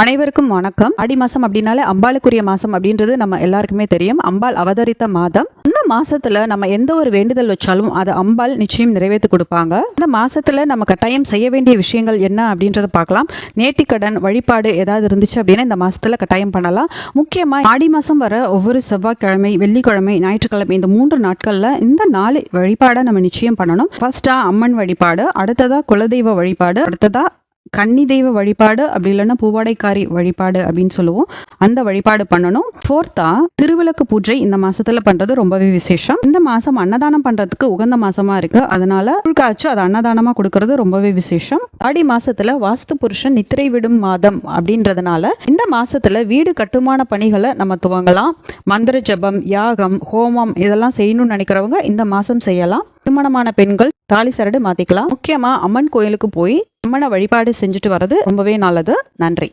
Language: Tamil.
அனைவருக்கும் வணக்கம். ஆடி மாசம் அப்படின்னாலே அம்பாளுக்குரிய மாசம் அப்படின்றது நம்ம எல்லாருக்குமே தெரியும். அம்பாள் அவதரித்த மாதம். இந்த மாசத்துல நம்ம எந்த ஒரு வேண்டுதல் வச்சாலும் அதை அம்பாள் நிச்சயம் நிறைவேற்றி கொடுப்பாங்க. இந்த மாசத்துல நம்ம கட்டாயம் செய்ய வேண்டிய விஷயங்கள் என்ன அப்படின்றத பார்க்கலாம். நேர்த்திக்கடன் வழிபாடு ஏதாவது இருந்துச்சு அப்படின்னா இந்த மாசத்துல கட்டாயம் பண்ணலாம். முக்கியமா ஆடி மாசம் வர ஒவ்வொரு செவ்வாய்க்கிழமை வெள்ளிக்கிழமை ஞாயிற்றுக்கிழமை இந்த மூன்று நாட்கள்ல இந்த நாலு வழிபாடை நம்ம நிச்சயம் பண்ணணும். ஃபர்ஸ்டா அம்மன் வழிபாடு அடுத்ததா குலதெய்வ வழிபாடு அடுத்ததா கன்னி தெய்வ வழிபாடு அப்படி இல்லைன்னா பூவாடைக்காரி வழிபாடு அப்படின்னு சொல்லுவோம். அந்த வழிபாடு பண்ணணும். ஃபோர்த்தா திருவிளக்கு பூஜை இந்த மாசத்துல பண்றது ரொம்பவே விசேஷம். இந்த மாசம் அன்னதானம் பண்றதுக்கு உகந்த மாசமா இருக்கு. அதனால காய்ச்சி அதை அன்னதானமா கொடுக்கறது ரொம்பவே விசேஷம். ஆடி மாசத்துல வாஸ்து புருஷன் நித்திரை விடும் மாதம் அப்படின்றதுனால இந்த மாசத்துல வீடு கட்டுமான பணிகளை நம்ம துவங்கலாம். மந்திர ஜபம் யாகம் ஹோமம் இதெல்லாம் செய்யணும்னு நினைக்கிறவங்க இந்த மாசம் செய்யலாம். திருமணமான பெண்கள் தாலி சரடு மாத்திக்கலாம். முக்கியமா அம்மன் கோயிலுக்கு போய் அம்மனை வழிபாடு செஞ்சுட்டு வர்றது ரொம்பவே நல்லது. நன்றி.